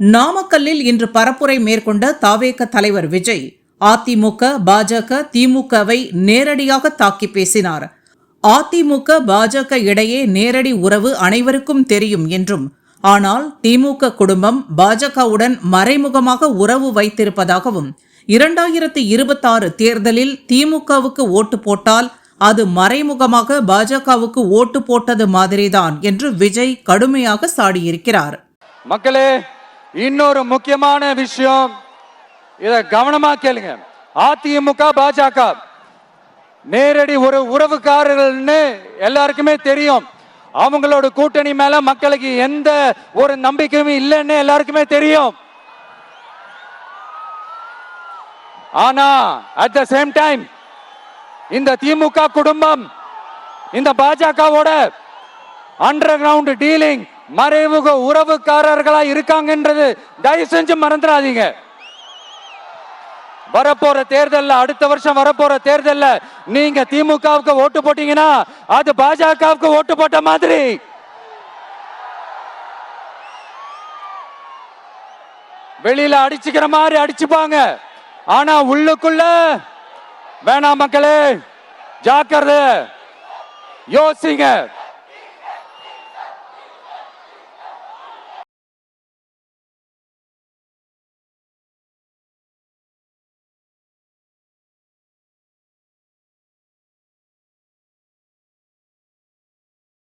நாமக்கல்லில் இன்று பரப்புரை மேற்கொண்ட தாவேக தலைவர் விஜய் அதிமுக பாஜக திமுகவை நேரடியாக தாக்கி பேசினார். அதிமுக பாஜக இடையே நேரடி உறவு அனைவருக்கும் தெரியும் என்றும் ஆனால் திமுக குடும்பம் பாஜகவுடன் மறைமுகமாக உறவு வைத்திருப்பதாகவும் இரண்டாயிரத்தி இருபத்தாறு தேர்தலில் திமுகவுக்கு ஓட்டு போட்டால் அது மறைமுகமாக பாஜகவுக்கு ஓட்டு போட்டது மாதிரிதான் என்று விஜய் கடுமையாக சாடியிருக்கிறார். மக்களே இன்னொரு முக்கியமான விஷயம். இத கவனமா கேளுங்க. அதிமுக பாஜக. நேரடி ஒரு உறவுக்காரர்கள்னு எல்லாருக்குமே தெரியும். அவங்களோட கூட்டணி மேல மக்களுக்கு எந்த ஒரு நம்பிக்கையும் இல்லைன்னு எல்லாருக்குமே தெரியும். ஆனா அட் த சேம் டைம் இந்த திமுக குடும்பம் இந்த பாஜகவோட அண்டர் கிரவுண்ட் டீலிங் மறைமுக உறவுக்காரர்களா இருக்காங்கன்றது தயவு செஞ்சு மறந்துடாதீங்க. வரப்போற தேர்தல்ல அடுத்த வருஷம் வரப்போற தேர்தல்ல நீங்க திமுகவுக்கு ஓட்டு போட்டீங்கன்னா அது பாஜகவுக்கு ஓட்டு போட்ட மாதிரி. வெளியில அடிச்சுக்கிற மாதிரி அடிச்சுப்பாங்க. ஆனா உள்ளுக்குள்ள வேணாம் மக்களே ஜாக்கிரதை யோசிங்க.